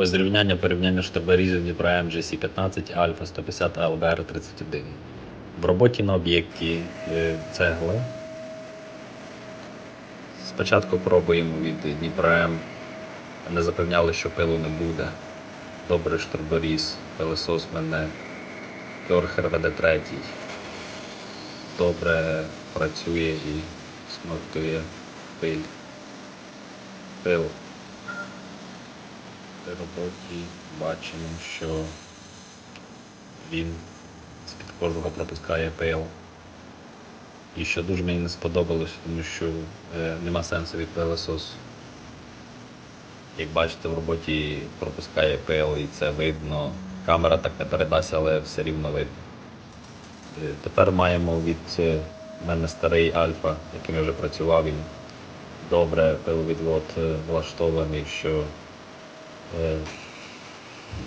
Ось зрівняння порівняння штаборізів Дніпра MGC-15 Альфа 150 ЛБР 31. В роботі на об'єкті е, цегли. Спочатку пробуємо від Дніпра М. Мене запевняли, що пилу не буде. Добрий штурборіз, пилосос мене Керхер ВД3. Добре працює і смоктує пиль. Пил. Роботі бачимо, що він з-під кожуха пропускає пил. І що дуже мені не сподобалось, тому що е, нема сенсу від пилососу. Як бачите, в роботі пропускає пил і це видно. Камера так не передасть, але все рівно видно. Е, Тепер маємо від е, мене старий Альфа, яким вже працював. Він добре пиловідвод е, влаштований, що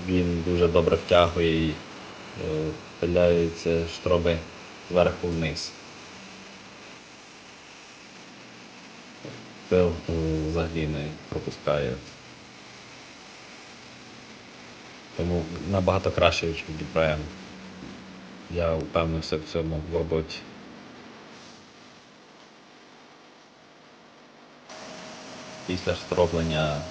він дуже добре втягує і е, пиляються штроби зверху вниз. Пил е, взагалі не пропускає. Тому набагато краще, ніж від. Я впевнився в цьому роботі. Після штроблення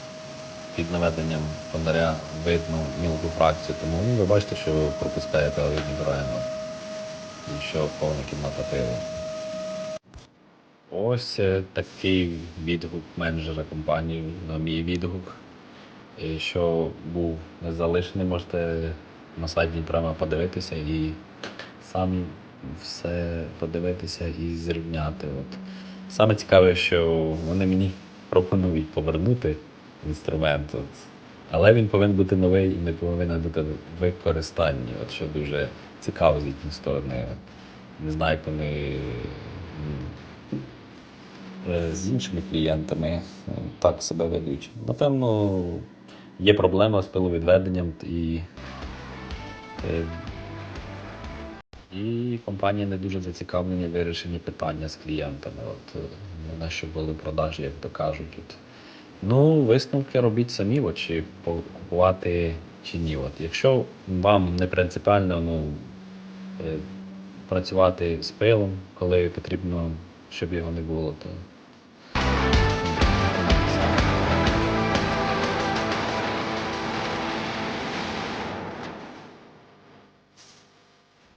під наведенням фонаря видно мілку фракцію, тому ви бачите, що пропускає пил від Діпраєма. І що повна кімната пива. Ось е, такий відгук менеджера компанії на мій відгук. І що був не залишений, можете на сайті прямо подивитися і самі все подивитися і зрівняти. От. Саме цікаве, що вони мені пропонують повернути інструмент. От. Але він повинен бути новий і не повинен бути використанні, от що дуже цікаво з їхньої сторони. Не знаю, як вони е, з іншими клієнтами е, так себе ведуть. Напевно, є проблема з пиловідведенням і, е, і компанія не дуже зацікавлені в вирішенні питання з клієнтами. От, на що були продажі, як то кажуть. От. Ну, висновки робіть самі, от, чи купувати чи ні. От. Якщо вам не принципіально ну, е, працювати з пилом, коли потрібно, щоб його не було, то